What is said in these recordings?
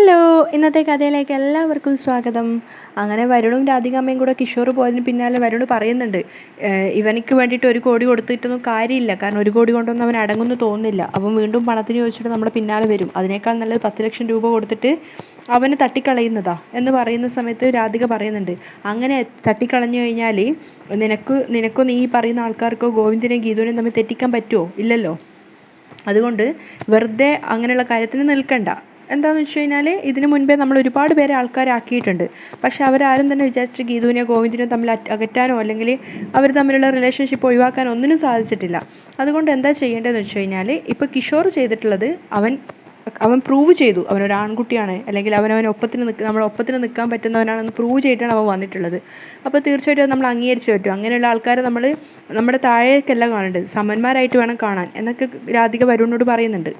Hello ഇന്നത്തെ കഥയിലേക്ക് എല്ലാവർക്കും സ്വാഗതം. അങ്ങനെ വരുണും രാധികാമ്മയും കൂടെ കിഷോർ പോയതിന് പിന്നാലെ വരുണ് പറയുന്നുണ്ട് ഇവനിക്ക് വേണ്ടിയിട്ട് ഒരു കോടി കൊടുത്തിട്ടൊന്നും കാര്യമില്ല. കാരണം ഒരു കോടി കൊണ്ടൊന്നും അവൻ അടങ്ങുമെന്ന് തോന്നുന്നില്ല. അവൻ വീണ്ടും പണത്തിന് ചോദിച്ചിട്ട് നമ്മുടെ പിന്നാലെ വരും. അതിനേക്കാൾ നല്ലത് പത്ത് ലക്ഷം രൂപ കൊടുത്തിട്ട് അവന് തട്ടിക്കളയുന്നതാ എന്ന് പറയുന്ന സമയത്ത് രാധിക പറയുന്നുണ്ട് അങ്ങനെ തട്ടിക്കളഞ്ഞു കഴിഞ്ഞാൽ നിനക്ക് നിനക്കോ നീ പറയുന്ന ആൾക്കാർക്കോ ഗോവിന്ദനെയും ഗീതുവിനെയും തമ്മിൽ തെറ്റിക്കാൻ പറ്റുമോ ഇല്ലല്ലോ. അതുകൊണ്ട് വെറുതെ അങ്ങനെയുള്ള കാര്യത്തിന് നിൽക്കണ്ട. എന്താണെന്ന് വെച്ച് കഴിഞ്ഞാൽ ഇതിന് മുൻപേ നമ്മൾ ഒരുപാട് പേരെ ആൾക്കാരാക്കിയിട്ടുണ്ട്. പക്ഷേ അവരാരും തന്നെ വിചാരിച്ചിട്ട് ഗീതുവിനെയോ ഗോവിന്ദിനെയോ തമ്മിൽ അകറ്റാനോ അല്ലെങ്കിൽ അവർ തമ്മിലുള്ള റിലേഷൻഷിപ്പ് ഒഴിവാക്കാനോ ഒന്നിനും സാധിച്ചിട്ടില്ല. അതുകൊണ്ട് എന്താ ചെയ്യേണ്ടതെന്ന് വെച്ച് കഴിഞ്ഞാൽ ഇപ്പോൾ കിഷോർ ചെയ്തിട്ടുള്ളത് അവൻ അവൻ പ്രൂവ് ചെയ്തു. അവനൊരു ആൺകുട്ടിയാണ്. അല്ലെങ്കിൽ അവൻ അവൻ ഒപ്പത്തിന് നിൽക്കുക നമ്മൾ ഒപ്പത്തിന് നിൽക്കാൻ പറ്റുന്നവനാണെന്ന് പ്രൂവ് ചെയ്തിട്ടാണ് അവൻ വന്നിട്ടുള്ളത്. അപ്പോൾ തീർച്ചയായിട്ടും അത് നമ്മൾ അംഗീകരിച്ച് പറ്റും. അങ്ങനെയുള്ള ആൾക്കാരെ നമ്മൾ നമ്മുടെ താഴേക്കല്ല കാണേണ്ടത് സമന്മാരായിട്ട് വേണം കാണാൻ. എന്നൊക്കെ രാധിക വരുണിനോട് പറയുന്നുണ്ട്.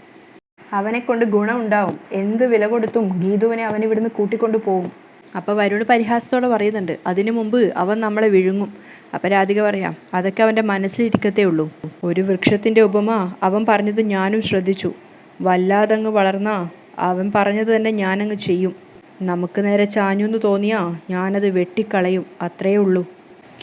അവനെ കൊണ്ട് ഗുണമുണ്ടാവും. എന്ത് വില കൊടുത്തും ഗീതുവിനെ അവൻ ഇവിടുന്ന് കൂട്ടിക്കൊണ്ടു പോകും അപ്പോൾ വരുണ് പരിഹാസത്തോടെ പറയുന്നുണ്ട് അതിനു മുമ്പ് അവൻ നമ്മളെ വിഴുങ്ങും. അപ്പം രാധിക പറയാം അതൊക്കെ അവന്റെ മനസ്സിലിരിക്കത്തേ ഉള്ളൂ. ഒരു വൃക്ഷത്തിന്റെ ഉപമ അവൻ പറഞ്ഞത് ഞാനും ശ്രദ്ധിച്ചു. വല്ലാതങ്ങ് വളർന്നാ അവൻ പറഞ്ഞത് തന്നെ ഞാനങ്ങ് ചെയ്യും. നമുക്ക് നേരെ ചാഞ്ഞു എന്ന് തോന്നിയാ ഞാനത് വെട്ടിക്കളയും. അത്രയേ ഉള്ളൂ.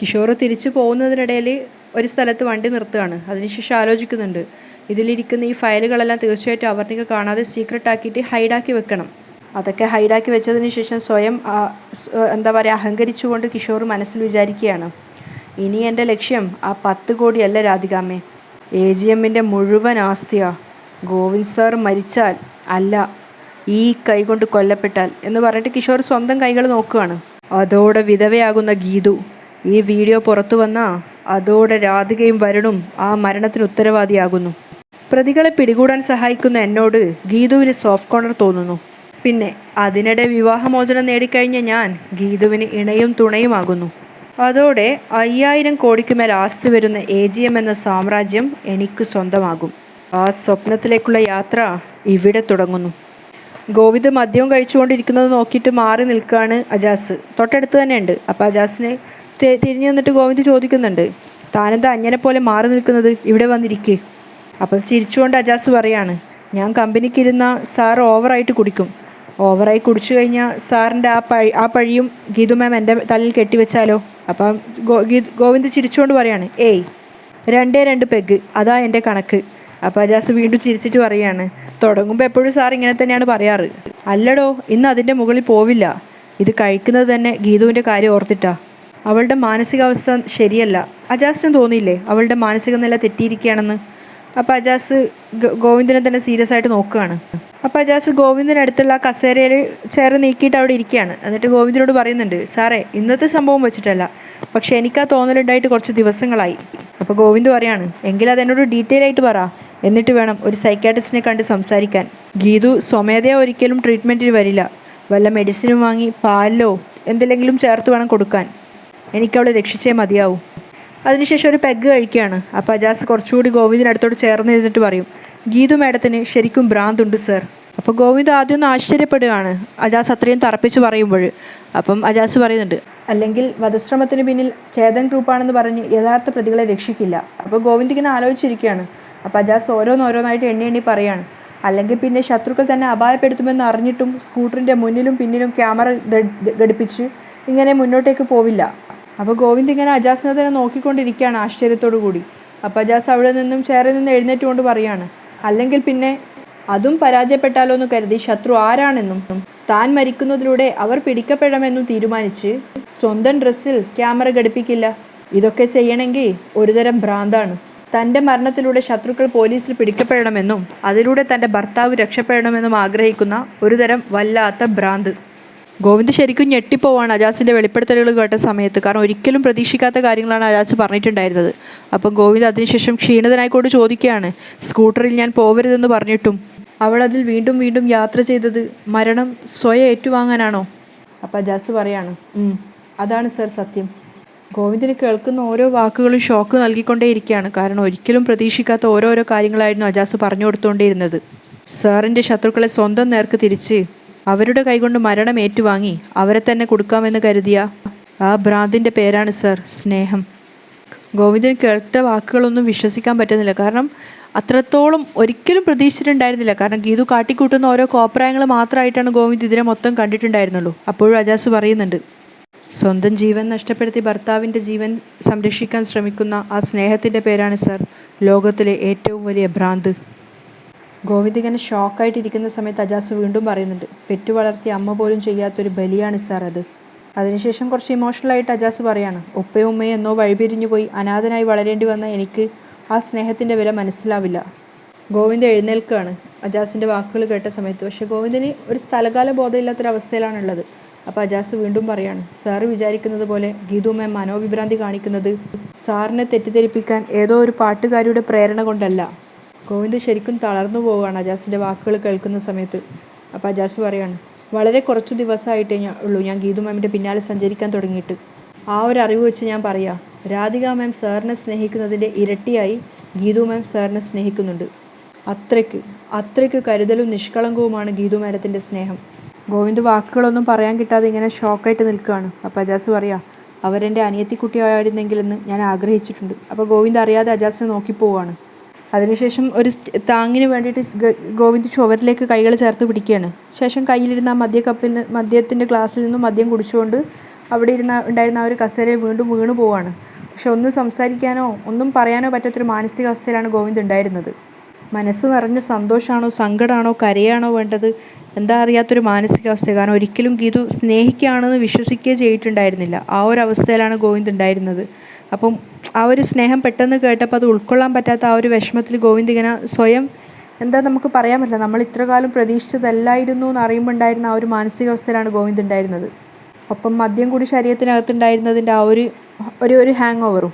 കിഷോർ തിരിച്ചു പോകുന്നതിനിടയിൽ ഒരു സ്ഥലത്ത് വണ്ടി നിർത്തുകയാണ്. അതിനുശേഷം ആലോചിക്കുന്നുണ്ട് ഇതിലിരിക്കുന്ന ഈ ഫയലുകളെല്ലാം തീർച്ചയായിട്ടും അവർണിക കാണാതെ സീക്രട്ട് ആക്കിയിട്ട് ഹൈഡാക്കി വെക്കണം. അതൊക്കെ ഹൈഡാക്കി വെച്ചതിന് ശേഷം സ്വയം എന്താ പറയുക അഹങ്കരിച്ചുകൊണ്ട് കിഷോർ മനസ്സിൽ വിചാരിക്കുകയാണ്. ഇനി എന്റെ ലക്ഷ്യം ആ പത്ത് കോടിയല്ല രാധികാമേ എ ജി എമ്മിന്റെ മുഴുവൻ ആസ്തിയാ. ഗോവിന്ദ് സാർ മരിച്ചാൽ അല്ല ഈ കൈകൊണ്ട് കൊല്ലപ്പെട്ടാൽ എന്ന് പറഞ്ഞിട്ട് കിഷോർ സ്വന്തം കൈകൾ നോക്കുകയാണ്. അതോടെ വിധവയാകുന്ന ഗീതു. ഈ വീഡിയോ പുറത്തു വന്നാൽ അതോടെ രാധികയും വരണും ആ മരണത്തിന് ഉത്തരവാദിയാകുന്നു. പ്രതികളെ പിടികൂടാൻ സഹായിക്കുന്ന എന്നോട് ഗീതുവിന് സോഫ്റ്റ് കോർണർ തോന്നുന്നു. പിന്നെ അതിനിടെ വിവാഹമോചനം നേടിക്കഴിഞ്ഞ ഞാൻ ഗീതുവിന് ഇണയും തുണയുമാകുന്നു അതോടെ അയ്യായിരം കോടിക്ക് മേൽ ആസ്തി വരുന്ന എ ജി എം എന്ന സാമ്രാജ്യം എനിക്ക് സ്വന്തമാകും. ആ സ്വപ്നത്തിലേക്കുള്ള യാത്ര ഇവിടെ തുടങ്ങുന്നു. ഗോവിന്ദ് മദ്യവും കഴിച്ചുകൊണ്ടിരിക്കുന്നത് നോക്കിയിട്ട് മാറി നിൽക്കുകയാണ് അജാസ്. തൊട്ടടുത്ത് തന്നെ ഉണ്ട് അപ്പോൾ അജാസിന് തിരിഞ്ഞു നിന്നിട്ട് ഗോവിന്ദ് ചോദിക്കുന്നുണ്ട്. താനെന്താ അഞ്ഞനെ പോലെ മാറി നിൽക്കുന്നത്? ഇവിടെ വന്നിരിക്ക്. അപ്പം ചിരിച്ചുകൊണ്ട് അജാസ് പറയാണ് ഞാൻ കമ്പനിക്കിരുന്ന സാർ ഓവറായിട്ട് കുടിക്കും. ഓവറായി കുടിച്ചു കഴിഞ്ഞാൽ സാറിന്റെ ആ പഴി ആ പഴിയും ഗീതു മാം എന്റെ തലയിൽ കെട്ടിവെച്ചാലോ? അപ്പം ഗോ ഗോവിന്ദ് ചിരിച്ചുകൊണ്ട് പറയാണ് ഏയ് രണ്ടേ രണ്ട് പെഗ് അതാ എന്റെ കണക്ക്. അപ്പോൾ അജാസ് വീണ്ടും ചിരിച്ചിട്ട് പറയാണ് തുടങ്ങുമ്പോൾ എപ്പോഴും സാർ ഇങ്ങനെ തന്നെയാണ് പറയാറ്. അല്ലടോ ഇന്ന് അതിന്റെ മുകളിൽ പോവില്ല. ഇത് കഴിക്കുന്നത് തന്നെ ഗീതുവിന്റെ കാര്യം ഓർത്തിട്ടാ. അവളുടെ മാനസികാവസ്ഥ ശരിയല്ല. അജാസിന് തോന്നിയില്ലേ? അവളുടെ മാനസിക നില തെറ്റിയിരിക്കുകയാണെന്ന്? അപ്പോൾ അജാസ് ഗോവിന്ദനെ തന്നെ സീരിയസ് ആയിട്ട് നോക്കുകയാണ്. അപ്പോൾ അജാസ് ഗോവിന്ദനടുത്തുള്ള കസേരയിൽ ചെയർ നീക്കിയിട്ട് അവിടെ ഇരിക്കുകയാണ്. എന്നിട്ട് ഗോവിന്ദനോട് പറയുന്നുണ്ട് സാറേ ഇന്നത്തെ സംഭവം വെച്ചിട്ടല്ല. പക്ഷെ എനിക്ക് ആ തോന്നലുണ്ടായിട്ട് കുറച്ച് ദിവസങ്ങളായി. അപ്പോൾ ഗോവിന്ദ് പറയാണ് എങ്കിൽ അതെന്നോട് ഡീറ്റെയിൽ ആയിട്ട് പറ. എന്നിട്ട് വേണം ഒരു സൈക്കാട്രിസ്റ്റിനെ കണ്ട് സംസാരിക്കാൻ. ഗീതു സ്വമേധയാ ഒരിക്കലും ട്രീറ്റ്മെന്റിന് വരില്ല. വല്ല മെഡിസിനും വാങ്ങി പാലോ എന്തെങ്കിലും ചേർത്ത് വേണം കൊടുക്കാൻ. എനിക്കവളെ രക്ഷിച്ചേ മതിയാവൂ. അതിനുശേഷം ഒരു പെഗ് കഴിക്കുകയാണ്. അപ്പോൾ അജാസ് കുറച്ചുകൂടി ഗോവിന്ദിന്റെ അടുത്തോട് ചേർന്ന് ഇരുന്നിട്ട് പറയും ഗീതു മാഡത്തിന് ശരിക്കും ഭ്രാന്തുണ്ട് സർ അപ്പോൾ ഗോവിന്ദ് ആദ്യം ഒന്ന് ആശ്ചര്യപ്പെടുകയാണ്. അജാസ് അത്രയും തറപ്പിച്ച് പറയുമ്പോൾ. അപ്പം അജാസ് പറയുന്നുണ്ട് അല്ലെങ്കിൽ വധശ്രമത്തിന് പിന്നിൽ ചേതൻ ഗ്രൂപ്പാണെന്ന് പറഞ്ഞ് യഥാർത്ഥ പ്രതികളെ രക്ഷിക്കില്ല. അപ്പോൾ ഗോവിന്ദ് ഇങ്ങനെ ആലോചിച്ചിരിക്കുകയാണ്. അപ്പോൾ അജാസ് ഓരോന്നോരോന്നായിട്ട് എണ്ണി എണ്ണി പറയാണ് അല്ലെങ്കിൽ പിന്നെ ശത്രുക്കൾ തന്നെ അപായപ്പെടുത്തുമെന്ന് അറിഞ്ഞിട്ടും സ്കൂട്ടറിന്റെ മുന്നിലും പിന്നിലും ക്യാമറ ഘടിപ്പിച്ച് ഇങ്ങനെ മുന്നോട്ടേക്ക് പോവില്ല. അപ്പോൾ ഗോവിന്ദ് ഇങ്ങനെ അജാസിനെ തന്നെ നോക്കിക്കൊണ്ടിരിക്കുകയാണ് ആശ്ചര്യത്തോടു കൂടി. അപ്പോൾ അജാസ് അവിടെ നിന്നും ചെയറിൽ നിന്ന് എഴുന്നേറ്റുകൊണ്ട് പറയാണ് അല്ലെങ്കിൽ പിന്നെ അതും പരാജയപ്പെട്ടാലോ എന്ന് കരുതി ശത്രു ആരാണെന്നും താൻ മരിക്കുന്നതിലൂടെ അവർ പിടിക്കപ്പെടണമെന്നും തീരുമാനിച്ച് സ്വന്തം ഡ്രസ്സിൽ ക്യാമറ ഘടിപ്പിക്കില്ല. ഇതൊക്കെ ചെയ്യണമെങ്കിൽ ഒരുതരം ഭ്രാന്താണ്. തന്റെ മരണത്തിലൂടെ ശത്രുക്കൾ പോലീസിൽ പിടിക്കപ്പെടണമെന്നും അതിലൂടെ തന്റെ ഭർത്താവ് രക്ഷപ്പെടണമെന്നും ആഗ്രഹിക്കുന്ന ഒരുതരം വല്ലാത്ത ഭ്രാന്ത്. ഗോവിന്ദ് ശരിക്കും ഞെട്ടിപ്പോവാണ് അജാസിന്റെ വെളിപ്പെടുത്തലുകൾ കേട്ട സമയത്ത്. കാരണം ഒരിക്കലും പ്രതീക്ഷിക്കാത്ത കാര്യങ്ങളാണ് അജാസ് പറഞ്ഞിട്ടുണ്ടായിരുന്നത്. അപ്പം ഗോവിന്ദ് അതിനുശേഷം ക്ഷീണിതനായിക്കൊണ്ട് ചോദിക്കുകയാണ് സ്കൂട്ടറിൽ ഞാൻ പോവരുതെന്ന് പറഞ്ഞിട്ടും അവൾ അതിൽ വീണ്ടും വീണ്ടും യാത്ര ചെയ്തത് മരണം സ്വയം ഏറ്റുവാങ്ങാനാണോ? അപ്പം അജാസ് പറയാണ് "ഉം, അതാണ് സർ സത്യം. ഗോവിന്ദിന് കേൾക്കുന്ന ഓരോ വാക്കുകളും ഷോക്ക് നൽകിക്കൊണ്ടേയിരിക്കുകയാണ് കാരണം ഒരിക്കലും പ്രതീക്ഷിക്കാത്ത ഓരോരോ കാര്യങ്ങളായിരുന്നു അജാസ് പറഞ്ഞു കൊടുത്തുകൊണ്ടിരുന്നത് സാറിന്റെ ശത്രുക്കളെ സ്വന്തം നേർക്ക് തിരിച്ച് അവരുടെ കൈകൊണ്ട് മരണം ഏറ്റുവാങ്ങി അവരെ തന്നെ കൊടുക്കാമെന്ന് കരുതിയ ആ ഭ്രാന്തിന്റെ പേരാണ് സർ സ്നേഹം. ഗോവിന്ദൻ കേട്ട വാക്കുകളൊന്നും വിശ്വസിക്കാൻ പറ്റുന്നില്ല. കാരണം അത്രത്തോളം ഒരിക്കലും പ്രതീക്ഷിച്ചിട്ടുണ്ടായിരുന്നില്ല. കാരണം ഗീതു കാട്ടിക്കൂട്ടുന്ന ഓരോ കോപ്രായങ്ങൾ മാത്രമായിട്ടാണ് ഗോവിന്ദ് ഇതിനെ മൊത്തം കണ്ടിട്ടുണ്ടായിരുന്നുള്ളൂ. അപ്പോഴും അജാസ് പറയുന്നുണ്ട് സ്വന്തം ജീവൻ നഷ്ടപ്പെടുത്തി ഭർത്താവിന്റെ ജീവൻ സംരക്ഷിക്കാൻ ശ്രമിക്കുന്ന ആ സ്നേഹത്തിന്റെ പേരാണ് സർ ലോകത്തിലെ ഏറ്റവും വലിയ ഭ്രാന്ത്. ഗോവിന്ദ് ഇങ്ങനെ ഷോക്കായിട്ടിരിക്കുന്ന സമയത്ത് അജാസ് വീണ്ടും പറയുന്നുണ്ട് പെറ്റു വളർത്തി അമ്മ പോലും ചെയ്യാത്തൊരു ബലിയാണ് സാർ അത്. അതിനുശേഷം കുറച്ച് ഇമോഷണലായിട്ട് അജാസ് പറയാണ് ഉപ്പയും ഉമ്മയും എന്നോ വഴിപിരിഞ്ഞു പോയി അനാഥനായി വളരേണ്ടി വന്ന എനിക്ക് ആ സ്നേഹത്തിന്റെ വില മനസ്സിലാവില്ല. ഗോവിന്ദ് എഴുന്നേൽക്കുകയാണ്. അജാസിന്റെ വാക്കുകൾ കേട്ട സമയത്ത് പക്ഷേ ഗോവിന്ദിന് ഒരു സ്ഥലകാല ബോധമില്ലാത്തൊരവസ്ഥയിലാണുള്ളത്. അപ്പോൾ അജാസ് വീണ്ടും പറയാണ് സാറ് വിചാരിക്കുന്നത് പോലെ ഗീതുമ്മ മനോവിഭ്രാന്തി കാണിക്കുന്നത് സാറിനെ തെറ്റിദ്ധരിപ്പിക്കാൻ ഏതോ ഒരു പാട്ടുകാരിയുടെ പ്രേരണ കൊണ്ടല്ല. ഗോവിന്ദ് ശരിക്കും തളർന്നു പോവുകയാണ് അജാസിന്റെ വാക്കുകൾ കേൾക്കുന്ന സമയത്ത്. അപ്പോൾ അജാസ് പറയാണ് വളരെ കുറച്ച് ദിവസമായിട്ടേ ഞാൻ ഉള്ളൂ ഞാൻ ഗീതു മാമിന്റെ പിന്നാലെ സഞ്ചരിക്കാൻ തുടങ്ങിയിട്ട്. ആ ഒരു അറിവ് വെച്ച് ഞാൻ പറയാം രാധിക മാം സാറിനെ സ്നേഹിക്കുന്നതിന്റെ ഇരട്ടിയായി ഗീതു മാം സാറിനെ സ്നേഹിക്കുന്നുണ്ട്. അത്രയ്ക്ക് അത്രയ്ക്ക് കരുതലും നിഷ്കളങ്കവുമാണ് ഗീതു മാഡത്തിന്റെ സ്നേഹം. ഗോവിന്ദ് വാക്കുകളൊന്നും പറയാൻ കിട്ടാതെ ഇങ്ങനെ ഷോക്കായിട്ട് നിൽക്കുകയാണ്. അപ്പോൾ അജാസ് പറയാം അവരെന്റെ അനിയത്തിക്കുട്ടിയായിരുന്നെങ്കിലെന്ന് ഞാൻ ആഗ്രഹിച്ചിട്ടുണ്ട്. അപ്പോൾ ഗോവിന്ദ് അറിയാതെ അജാസിനെ നോക്കിപ്പോവാണ് അതിനുശേഷം ഒരു താങ്ങിന് വേണ്ടിയിട്ട് ഗോവിന്ദ് ചുവരിലേക്ക് കൈകൾ ചേർത്ത് പിടിക്കുകയാണ്. ശേഷം കയ്യിലിരുന്ന ആ മദ്യക്കപ്പിൽ നിന്ന് മദ്യത്തിന്റെ ഗ്ലാസ്സിൽ നിന്നും മദ്യം കുടിച്ചുകൊണ്ട് അവിടെ ഇരുന്ന ഉണ്ടായിരുന്ന ആ ഒരു കസേരയെ വീണ്ടും വീണു പോവാണ്. പക്ഷെ ഒന്നും സംസാരിക്കാനോ ഒന്നും പറയാനോ പറ്റാത്തൊരു മാനസികാവസ്ഥയിലാണ് ഗോവിന്ദ് ഉണ്ടായിരുന്നത്. മനസ്സ് നിറഞ്ഞ സന്തോഷമാണോ സങ്കടമാണോ കരയാണോ വേണ്ടത്? എന്താ അറിയാത്തൊരു മാനസികാവസ്ഥ. കാരണം ഒരിക്കലും ഗീതു സ്നേഹിക്കുകയാണെന്ന് വിശ്വസിക്കുകയോ ചെയ്തിട്ടുണ്ടായിരുന്നില്ല. ആ ഒരു അവസ്ഥയിലാണ് ഗോവിന്ദ് ഉണ്ടായിരുന്നത്. അപ്പം ആ ഒരു സ്നേഹം പെട്ടെന്ന് കേട്ടപ്പോൾ അത് ഉൾക്കൊള്ളാൻ പറ്റാത്ത ആ ഒരു വിഷമത്തിൽ ഗോവിന്ദ് ഇങ്ങനെ സ്വയം എന്താ നമുക്ക് പറയാൻ പറ്റില്ല. നമ്മൾ ഇത്ര കാലം പ്രതീക്ഷിച്ചതല്ലായിരുന്നു എന്ന് അറിയുമ്പോൾ ഉണ്ടായിരുന്ന ആ ഒരു മാനസികാവസ്ഥയിലാണ് ഗോവിന്ദ് ഉണ്ടായിരുന്നത്. ഒപ്പം മദ്യം കൂടി ശരീരത്തിനകത്തുണ്ടായിരുന്നതിന്റെ ആ ഒരു ഒരു ഒരു ഹാങ് ഓവറും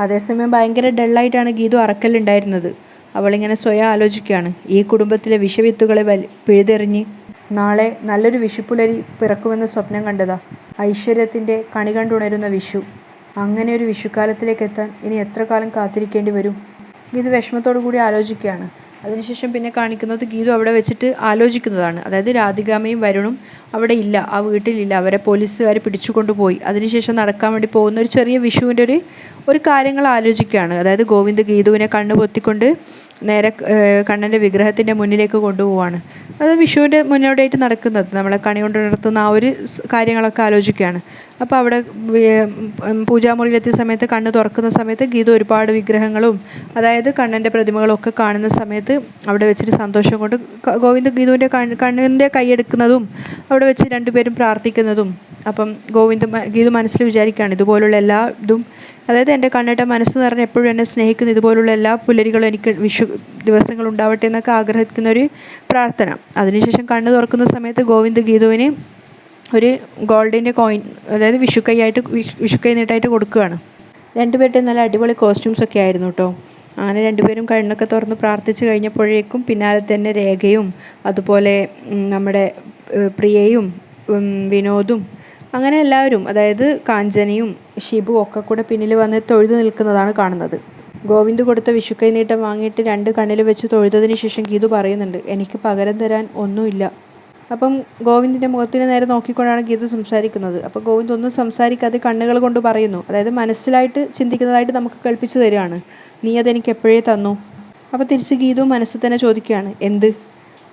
അതേസമയം ഭയങ്കര ഡള്ളായിട്ടാണ് ഗീതു അറക്കലുണ്ടായിരുന്നത് അവളിങ്ങനെ സ്വയം ആലോചിക്കുകയാണ്. ഈ കുടുംബത്തിലെ വിഷവിത്തുകളെ വലി പിഴുതെറിഞ്ഞ് നാളെ നല്ലൊരു വിഷുപ്പുലരി പിറക്കുമെന്ന സ്വപ്നം കണ്ടതാ. ഐശ്വര്യത്തിന്റെ കണി കണ്ടുണരുന്ന വിഷു. അങ്ങനെ ഒരു വിഷുക്കാലത്തിലേക്ക് എത്താൻ ഇനി എത്ര കാലം കാത്തിരിക്കേണ്ടി വരും? ഗീതു വിഷമത്തോടു കൂടി ആലോചിക്കുകയാണ്. അതിനുശേഷം പിന്നെ കാണിക്കുന്നത് ഗീതു അവിടെ വെച്ചിട്ട് ആലോചിക്കുന്നതാണ്. അതായത് രാധികാമയും വരുണും അവിടെ ഇല്ല ആ വീട്ടിലില്ല. അവരെ പോലീസുകാർ പിടിച്ചുകൊണ്ടുപോയി. അതിനുശേഷം നടക്കാൻ വേണ്ടി പോകുന്ന ഒരു ചെറിയ വിഷുവിന്റെ ഒരു ഒരു കാര്യങ്ങൾ ആലോചിക്കുകയാണ്. അതായത് ഗോവിന്ദ് ഗീതുവിനെ കണ്ണു പൊത്തിക്കൊണ്ട് നേരെ കണ്ണന്റെ വിഗ്രഹത്തിന്റെ മുന്നിലേക്ക് കൊണ്ടുപോവാണ്. അത് വിഷുവിന്റെ മുന്നോടിയായിട്ട് നടക്കുന്നത്. നമ്മളെ കണി കൊണ്ട് നടത്തുന്ന ആ ഒരു കാര്യങ്ങളൊക്കെ ആലോചിക്കുകയാണ്. അപ്പോൾ അവിടെ പൂജാമുറിയിലെത്തിയ സമയത്ത് കണ്ണ് തുറക്കുന്ന സമയത്ത് ഗീത ഒരുപാട് വിഗ്രഹങ്ങളും അതായത് കണ്ണന്റെ പ്രതിമകളൊക്കെ കാണുന്ന സമയത്ത് അവിടെ വെച്ചിട്ട് സന്തോഷം കൊണ്ട് ഗോവിന്ദ ഗീതുവിന്റെ കണ്ണ് കണ്ണിന്റെ കൈയെടുക്കുന്നതും അവിടെ വെച്ച് രണ്ടുപേരും പ്രാർത്ഥിക്കുന്നതും അപ്പം ഗോവിന്ദ ഗീതു മനസ്സിൽ വിചാരിക്കുകയാണ് ഇതുപോലുള്ള എല്ലാ ഇതും അതായത് എന്റെ കണ്ണിട്ട മനസ്സ് നിറഞ്ഞ് എപ്പോഴും എന്നെ സ്നേഹിക്കുന്ന ഇതുപോലുള്ള എല്ലാ പുലരികളും എനിക്ക് വിഷു ദിവസങ്ങൾ ഉണ്ടാവട്ടെ എന്നൊക്കെ ആഗ്രഹിക്കുന്ന ഒരു പ്രാർത്ഥന. അതിനുശേഷം കണ്ണ് തുറക്കുന്ന സമയത്ത് ഗോവിന്ദ് ഗീതുവിന് ഒരു ഗോൾഡിന്റെ കോയിൻ അതായത് വിഷുക്കൈയായിട്ട് വിഷു- വിഷുക്കൈ നീട്ടായിട്ട് കൊടുക്കുകയാണ്. രണ്ടുപേരുടെയും നല്ല അടിപൊളി കോസ്റ്റ്യൂംസ് ഒക്കെ ആയിരുന്നു കേട്ടോ. അങ്ങനെ രണ്ടുപേരും കണ്ണൊക്കെ തുറന്ന് പ്രാർത്ഥിച്ചു കഴിഞ്ഞപ്പോഴേക്കും പിന്നാലെ തന്നെ രേഖയും അതുപോലെ നമ്മുടെ പ്രിയയും വിനോദും അങ്ങനെ എല്ലാവരും അതായത് കാഞ്ചനയും ഷിബു ഒക്കെ കൂടെ പിന്നിൽ വന്ന് തൊഴുതു നിൽക്കുന്നതാണ് കാണുന്നത്. ഗോവിന്ദ് കൊടുത്ത വിഷുക്കൈ നീട്ടം വാങ്ങിയിട്ട് രണ്ട് കണ്ണിൽ വെച്ച് തൊഴുതതിന് ശേഷം ഗീതു പറയുന്നുണ്ട് എനിക്ക് പകരം തരാൻ ഒന്നുമില്ല. അപ്പം ഗോവിന്ദിന്റെ മുഖത്തിന് നേരെ നോക്കിക്കൊണ്ടാണ് ഗീതു സംസാരിക്കുന്നത്. അപ്പോൾ ഗോവിന്ദ് ഒന്നും സംസാരിക്കാതെ കണ്ണുകൾ കൊണ്ട് പറയുന്നു അതായത് മനസ്സിലായിട്ട് ചിന്തിക്കുന്നതായിട്ട് നമുക്ക് കൽപ്പിച്ചു തരികയാണ്. നീ അതെനിക്ക് എപ്പോഴേ തന്നു? അപ്പോൾ തിരിച്ച് ഗീതു മനസ്സിൽ തന്നെ ചോദിക്കുകയാണ് എന്ത്?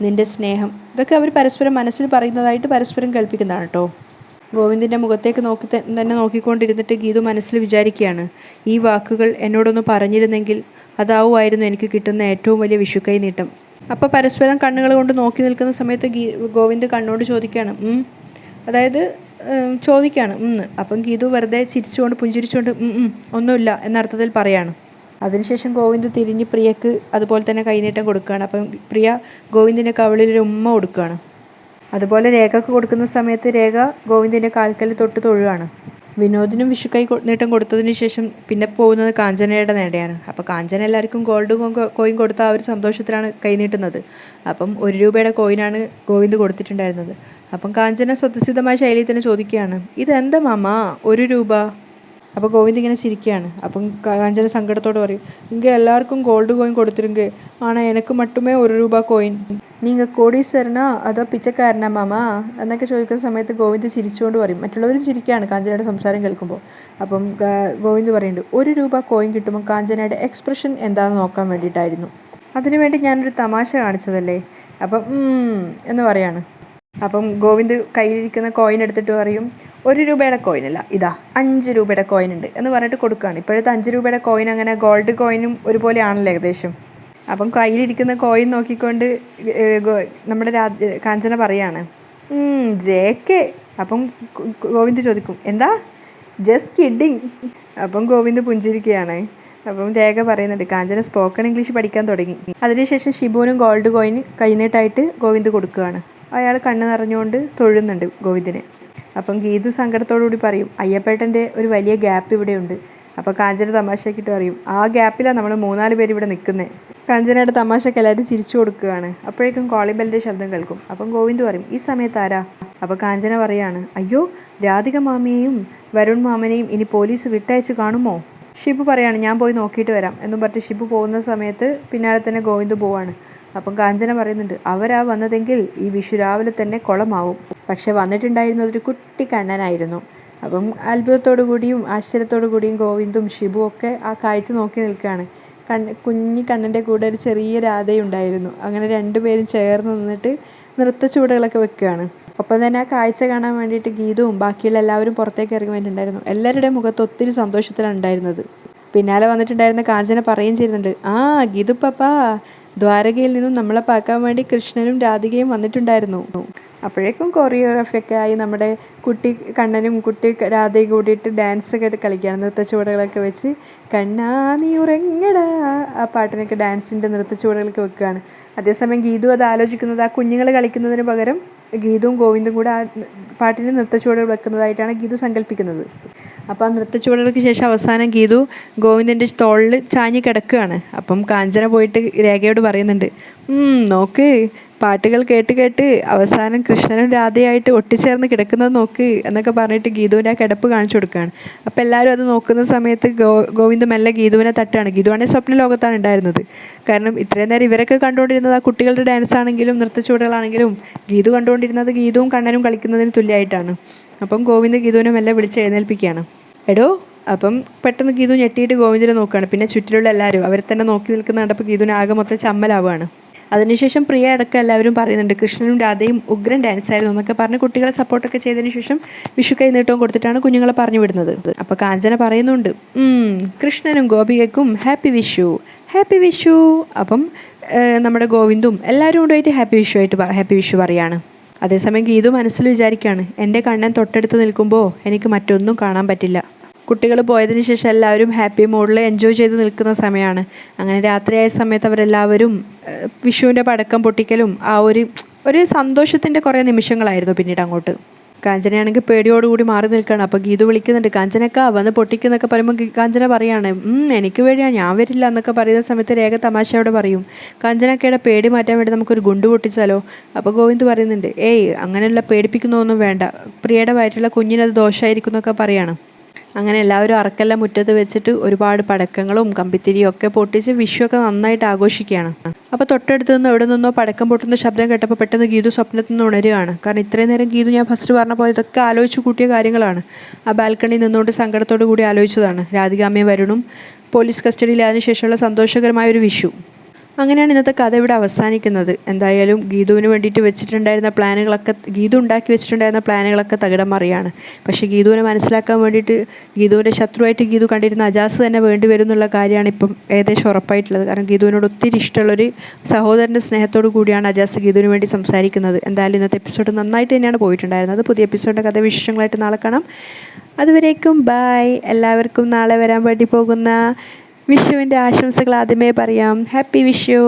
നിന്റെ സ്നേഹം? ഇതൊക്കെ അവർ പരസ്പരം മനസ്സിൽ പറയുന്നതായിട്ട് പരസ്പരം കൽപ്പിക്കുന്നതാണ് കേട്ടോ. ഗോവിന്ദിന്റെ മുഖത്തേക്ക് നോക്കി തന്നെ നോക്കിക്കൊണ്ടിരുന്നിട്ട് ഗീതു മനസ്സിൽ വിചാരിക്കുകയാണ് ഈ വാക്കുകൾ എന്നോടൊന്ന് പറഞ്ഞിരുന്നെങ്കിൽ അതാവുമായിരുന്നു എനിക്ക് കിട്ടുന്ന ഏറ്റവും വലിയ വിഷുക്കൈ നീട്ടം. അപ്പോൾ പരസ്പരം കണ്ണുകൾ കൊണ്ട് നോക്കി നിൽക്കുന്ന സമയത്ത് ഗീ ഗോവിന്ദ് കണ്ണോട് ചോദിക്കുകയാണ്. അതായത് ചോദിക്കുകയാണ് അപ്പം ഗീതു വെറുതെ ചിരിച്ചുകൊണ്ട് പുഞ്ചിരിച്ചുകൊണ്ട് "ഉം, ഉം, ഒന്നുമില്ല എന്നർത്ഥത്തിൽ പറയാണ്. അതിനുശേഷം ഗോവിന്ദ് തിരിഞ്ഞ് പ്രിയക്ക് അതുപോലെ തന്നെ കൈനീട്ടം കൊടുക്കുകയാണ്. അപ്പം പ്രിയ ഗോവിന്ദിന്റെ കവിളിൽ ഒരു ഉമ്മ കൊടുക്കുകയാണ്. അതുപോലെ രേഖക്ക് കൊടുക്കുന്ന സമയത്ത് രേഖ ഗോവിന്ദിന്റെ കാൽക്കൽ തൊട്ട് തൊഴുകയാണ് വിനോദിനും വിഷുക്കൈ നീട്ടം കൊടുത്തതിന് ശേഷം പിന്നെ പോകുന്നത് കാഞ്ചനയുടെ നേടെയാണ്. അപ്പോൾ കാഞ്ചന എല്ലാവർക്കും ഗോൾഡ് കോയിൻ കൊടുത്ത ആ ഒരു സന്തോഷത്തിലാണ് കൈനീട്ടുന്നത് അപ്പം ഒരു രൂപയുടെ കോയിനാണ് ഗോവിന്ദ് കൊടുത്തിട്ടുണ്ടായിരുന്നത്. അപ്പം കാഞ്ചന സ്വതസിദ്ധമായ ശൈലിയിൽ തന്നെ ചോദിക്കുകയാണ് ഇതെന്താ മാമ? ഒരു രൂപ? അപ്പോൾ ഗോവിന്ദ് ഇങ്ങനെ ചിരിക്കുകയാണ് അപ്പം കാഞ്ചന സങ്കടത്തോട് പറയും ഇங்கே എല്ലാവർക്കും ഗോൾഡ് കോയിൻ കൊടുത്തിരുങ്ക്. ആണാ എനിക്ക് മട്ടുമേ ഒരു രൂപ കോയിൻ നിങ്ങൾ കോടീശ്വരനോ? അതോ പിച്ചക്കാരനാ മാമ? എന്നൊക്കെ ചോദിക്കുന്ന സമയത്ത് ഗോവിന്ദ് ചിരിച്ചുകൊണ്ട് പറയും. മറ്റുള്ളവരും ചിരിക്കുകയാണ് കാഞ്ചനയുടെ സംസാരം കേൾക്കുമ്പോൾ അപ്പം ഗോവിന്ദ് പറയുന്നുണ്ട് ഒരു രൂപ കോയിൻ കിട്ടുമ്പോൾ കാഞ്ചനയുടെ എക്സ്പ്രഷൻ എന്താണെന്ന് നോക്കാൻ വേണ്ടിയിട്ടായിരുന്നു. അതിനുവേണ്ടി ഞാനൊരു തമാശ കാണിച്ചതല്ലേ? അപ്പം എന്ന് പറയാണ്. അപ്പം ഗോവിന്ദ് കയ്യിലിരിക്കുന്ന കോയിൻ എടുത്തിട്ട് പറയും ഒരു രൂപയുടെ കോയിൻ അല്ല. ഇതാ അഞ്ച് രൂപയുടെ കോയിൻ ഉണ്ട് എന്ന് പറഞ്ഞിട്ട് കൊടുക്കുകയാണ്. ഇപ്പോഴത്തെ അഞ്ച് രൂപയുടെ കോയിൻ അങ്ങനെ ഗോൾഡ് കോയിനും ഒരുപോലെയാണല്ലോ ഏകദേശം. അപ്പം കയ്യിലിരിക്കുന്ന കോയിൻ നോക്കിക്കൊണ്ട് നമ്മുടെ രാജ കാഞ്ചന പറയാണ്. J K. അപ്പം ഗോവിന്ദ് ചോദിക്കും എന്താ? ജസ്റ്റ് കിഡിങ് അപ്പം ഗോവിന്ദ് പുഞ്ചിരിക്കുകയാണ്. അപ്പം രേഖ പറയുന്നുണ്ട് കാഞ്ചന സ്പോക്കൺ ഇംഗ്ലീഷ് പഠിക്കാൻ തുടങ്ങി. അതിനുശേഷം ഷിബുവിനും ഗോൾഡ് കോയിൻ കൈനീട്ടായിട്ട് ഗോവിന്ദ് കൊടുക്കുകയാണ്. അയാൾ കണ്ണ് നിറഞ്ഞുകൊണ്ട് തൊഴുന്നുണ്ട് ഗോവിന്ദിനെ. അപ്പം ഗീതു സങ്കടത്തോടുകൂടി പറയും അയ്യപ്പേട്ടന്റെ ഒരു വലിയ ഗ്യാപ്പ് ഇവിടെയുണ്ട്. അപ്പോൾ കാഞ്ചന തമാശക്കിട്ട് പറയും ആ ഗ്യാപ്പിലാണ് നമ്മൾ മൂന്നാൽ പേര് ഇവിടെ നിൽക്കുന്നത് കാഞ്ചനയുടെ തമാശക്ക് എല്ലാവരും ചിരിച്ചു കൊടുക്കുകയാണ്. അപ്പോഴേക്കും കോളിംഗ് ബെല്ലിന്റെ ശബ്ദം കേൾക്കും. അപ്പം ഗോവിന്ദ് പറയും ഈ സമയത്ത് ആരാ? അപ്പോൾ കാഞ്ചന പറയാണ് അയ്യോ രാധിക മാമിയെയും വരുൺ മാമനെയും ഇനി പോലീസ് വിട്ടയച്ച് കാണുമോ? ഷിബു പറയാണ് ഞാൻ പോയി നോക്കിയിട്ട് വരാം. എന്നും പറഞ്ഞിട്ട് ഷിബു പോകുന്ന സമയത്ത് പിന്നാലെ തന്നെ ഗോവിന്ദ് പോവാണ്. അപ്പം കാഞ്ചന പറയുന്നുണ്ട് അവരാ വന്നതെങ്കിൽ ഈ വിഷു രാവിലെ തന്നെ കുളമാവും. പക്ഷെ വന്നിട്ടുണ്ടായിരുന്നത് ഒരു കുട്ടി കണ്ണനായിരുന്നു. അപ്പം അത്ഭുതത്തോടു കൂടിയും ആശ്ചര്യത്തോടു കൂടിയും ഗോവിന്ദും ഷിബു ഒക്കെ ആ കാഴ്ച നോക്കി നിൽക്കുകയാണ്. കണ്ണ് കുഞ്ഞി കണ്ണന്റെ കൂടെ ഒരു ചെറിയ രാധയുണ്ടായിരുന്നു. അങ്ങനെ രണ്ടുപേരും ചേർന്ന് നിന്നിട്ട് നൃത്ത ചുവടുകളൊക്കെ വെക്കുകയാണ്. ഒപ്പം തന്നെ ആ കാഴ്ച കാണാൻ വേണ്ടിയിട്ട് ഗീതവും ബാക്കിയുള്ള എല്ലാവരും പുറത്തേക്ക് ഇറങ്ങി വേണ്ടിയിട്ടുണ്ടായിരുന്നു എല്ലാവരുടെയും മുഖത്ത് ഒത്തിരി സന്തോഷത്തിലാണ് ഉണ്ടായിരുന്നത്. പിന്നാലെ വന്നിട്ടുണ്ടായിരുന്ന കാഞ്ചന പറയുകയും ചെയ്യുന്നുണ്ട് ആ ഗീതു ദ്വാരകയിൽ നിന്നും നമ്മളെ പാക്കാൻ വേണ്ടി കൃഷ്ണനും രാധികയും വന്നിട്ടുണ്ടായിരുന്നു. അപ്പോഴേക്കും കൊറിയോഗ്രാഫി ഒക്കെ ആയി നമ്മുടെ കുട്ടി കണ്ണനും കുട്ടി രാധയും കൂടിയിട്ട് ഡാൻസ് ഒക്കെ കളിക്കുകയാണ്. നൃത്ത ചുവടുകളൊക്കെ വെച്ച് കണ്ണാ നീ ഉറങ്ങടാ ആ പാട്ടിനൊക്കെ ഡാൻസിന്റെ നൃത്ത ചുവടുകളൊക്കെ വെക്കുകയാണ്. അതേസമയം ഗീതു അത് ആലോചിക്കുന്നത് ആ കുഞ്ഞുങ്ങൾ കളിക്കുന്നതിന് പകരം ഗീതവും ഗോവിന്ദും കൂടെ ആ പാട്ടിന് നൃത്തച്ചുവടുകൾ വെക്കുന്നതായിട്ടാണ് ഗീതു സങ്കല്പിക്കുന്നത്. അപ്പോൾ ആ നൃത്തച്ചുവടുകൾക്ക് ശേഷം അവസാനം ഗീതു ഗോവിന്ദന്റെ തോളിൽ ചാഞ്ഞ് കിടക്കുകയാണ് അപ്പം കാഞ്ചന പോയിട്ട് രേഖയോട് പറയുന്നുണ്ട് "ഉം, നോക്ക് പാട്ടുകൾ കേട്ട് കേട്ട് അവസാനം കൃഷ്ണനും രാധയായിട്ട് ഒട്ടിച്ചേർന്ന് കിടക്കുന്നത് നോക്ക് എന്നൊക്കെ പറഞ്ഞിട്ട് ഗീതുവിന്റെ ആ കിടപ്പ് കാണിച്ചു കൊടുക്കുകയാണ്. അപ്പോൾ എല്ലാവരും അത് നോക്കുന്ന സമയത്ത് ഗോ ഗോവിന്ദ് മെല്ലെ ഗീതുവിനെ തട്ടാണ്. ഗീതുവാണെങ്കിൽ സ്വപ്ന ലോകത്താണ് ഉണ്ടായിരുന്നത്. കാരണം ഇത്രയും നേരം ഇവരൊക്കെ കണ്ടുകൊണ്ടിരുന്നത് ആ കുട്ടികളുടെ ഡാൻസ് ആണെങ്കിലും നൃത്തച്ചുവടുകളാണെങ്കിലും ഗീതു കണ്ടുകൊണ്ടിരുന്നത് ഗീതുവും കണ്ണനും കളിക്കുന്നതിന് തുല്യമായിട്ടാണ്. അപ്പം ഗോവിന്ദ് ഗീതുവിനെ മെല്ലെ വിളിച്ച് എഴുന്നേൽപ്പിക്കുകയാണ്. എടോ അപ്പം പെട്ടെന്ന് ഗീതു ഞെട്ടിയിട്ട് ഗോവിന്ദനെ നോക്കുകയാണ്. പിന്നെ ചുറ്റിലുള്ള എല്ലാവരും അവരെ തന്നെ നോക്കി നിൽക്കുന്ന കണ്ടപ്പോൾ ഗീതുവിന് ആകെ മൊത്തം ചമ്മലാവുകയാണ്. അതിനുശേഷം പ്രിയ അടക്കം എല്ലാവരും പറയുന്നുണ്ട് കൃഷ്ണനും രാധയും ഉഗ്രൻ ഡാൻസ് ആയിരുന്നു എന്നൊക്കെ പറഞ്ഞ് കുട്ടികളെ സപ്പോർട്ടൊക്കെ ചെയ്തതിന് ശേഷം വിഷു കൈ നീട്ടവും കൊടുത്തിട്ടാണ് കുഞ്ഞുങ്ങളെ പറഞ്ഞു വിടുന്നത്. അപ്പോൾ കാഞ്ചന പറയുന്നുണ്ട് "ഉം, കൃഷ്ണനും ഗോപികയ്ക്കും ഹാപ്പി വിഷു ഹാപ്പി വിഷു. അപ്പം നമ്മുടെ ഗോവിന്ദും എല്ലാവരും കൂടായിട്ട് ഹാപ്പി വിഷു ആയിട്ട് ഹാപ്പി വിഷു പറയാണ്. അതേസമയം ഗീതു മനസ്സിൽ വിചാരിക്കുകയാണ് എന്റെ കണ്ണൻ തൊട്ടടുത്ത് നിൽക്കുമ്പോൾ എനിക്ക് മറ്റൊന്നും കാണാൻ പറ്റില്ല. കുട്ടികൾ പോയതിന് ശേഷം എല്ലാവരും ഹാപ്പി മൂഡിൽ എൻജോയ് ചെയ്ത് നിൽക്കുന്ന സമയമാണ്. അങ്ങനെ രാത്രിയായ സമയത്ത് അവരെല്ലാവരും വിഷുവിന്റെ പടക്കം പൊട്ടിക്കലും ആ ഒരു ഒരു സന്തോഷത്തിന്റെ കുറേ നിമിഷങ്ങളായിരുന്നു പിന്നീട് അങ്ങോട്ട്. കാഞ്ചനയാണെങ്കിൽ പേടിയോടുകൂടി മാറി നിൽക്കുകയാണ്. അപ്പോൾ ഗീതു വിളിക്കുന്നുണ്ട് കാഞ്ചനക്ക വന്ന് പൊട്ടിക്കുന്നൊക്കെ പറയുമ്പോൾ കാഞ്ചന പറയാണ് "ഉം, എനിക്ക് വേണ്ടിയാണ് ഞാൻ വരില്ല എന്നൊക്കെ പറയുന്ന സമയത്ത് രേഖ തമാശയോടെ പറയും. കാഞ്ചനക്കയുടെ പേടി മാറ്റാൻ വേണ്ടി നമുക്കൊരു ഗുണ്ട് പൊട്ടിച്ചാലോ? അപ്പോൾ ഗോവിന്ദ് പറയുന്നുണ്ട് ഏയ് അങ്ങനെയുള്ള പേടിപ്പിക്കുന്നതൊന്നും വേണ്ട. പ്രിയയുടെ വയറ്റുള്ള കുഞ്ഞിനത് ദോഷമായിരിക്കും എന്നൊക്കെ അങ്ങനെ എല്ലാവരും അറക്കെല്ലാം മുറ്റത്ത് വെച്ചിട്ട് ഒരുപാട് പടക്കങ്ങളും കമ്പിത്തിരിയും ഒക്കെ പൊട്ടിച്ച് വിഷുവൊക്കെ നന്നായിട്ട് ആഘോഷിക്കുകയാണ്. അപ്പോൾ തൊട്ടടുത്ത് നിന്ന് എവിടെ നിന്നോ പടക്കം പൊട്ടുന്ന ശബ്ദം കേട്ടപ്പോൾ പെട്ടെന്ന് ഗീതു സ്വപ്നത്തിൽ നിന്ന് ഉണരുകയാണ്. കാരണം ഇത്രയും നേരം ഗീതു ഞാൻ ഫസ്റ്റ് പറഞ്ഞ പോലെ ഇതൊക്കെ ആലോചിച്ച് കൂട്ടിയ കാര്യങ്ങളാണ്. ആ ബാൽക്കണിയിൽ നിന്നുകൊണ്ട് സങ്കടത്തോടു കൂടി ആലോചിച്ചതാണ്. രാധികാമ്മയും വരുണും പോലീസ് കസ്റ്റഡിയിലായതിനു ശേഷമുള്ള സന്തോഷകരമായ ഒരു വിഷു. അങ്ങനെയാണ് ഇന്നത്തെ കഥ ഇവിടെ അവസാനിക്കുന്നത്. എന്തായാലും ഗീതുവിന് വേണ്ടിയിട്ട് വെച്ചിട്ടുണ്ടായിരുന്ന പ്ലാനുകളൊക്കെ ഗീതു ഉണ്ടാക്കി വെച്ചിട്ടുണ്ടായിരുന്ന പ്ലാനുകളൊക്കെ തകിടം മറിയാണ്. പക്ഷേ ഗീതുവിനെ മനസ്സിലാക്കാൻ വേണ്ടിയിട്ട് ഗീതുവിന്റെ ശത്രുവായിട്ട് ഗീതു കണ്ടിരുന്ന അജാസ് തന്നെ വേണ്ടി വരും എന്നുള്ള കാര്യമാണ് ഇപ്പം ഏകദേശം ഉറപ്പായിട്ടുള്ളത്. കാരണം ഗീതുവിനോട് ഒത്തിരി ഇഷ്ടമുള്ളൊരു സഹോദരന്റെ സ്നേഹത്തോടു കൂടിയാണ് അജാസ് ഗീതുവിന് വേണ്ടി സംസാരിക്കുന്നത്. എന്തായാലും ഇന്നത്തെ എപ്പിസോഡ് നന്നായിട്ട് തന്നെയാണ് പോയിട്ടുണ്ടായിരുന്നത്. പുതിയ എപ്പിസോഡിന്റെ കഥ വിശേഷങ്ങളായിട്ട് നാളെ കാണാം. അതുവരേക്കും ബായ് എല്ലാവർക്കും നാളെ വരാൻ വേണ്ടി പോകുന്ന വിഷുവിന്റെ ആശംസകൾ ആദ്യമേ പറയാം. ഹാപ്പി വിഷു.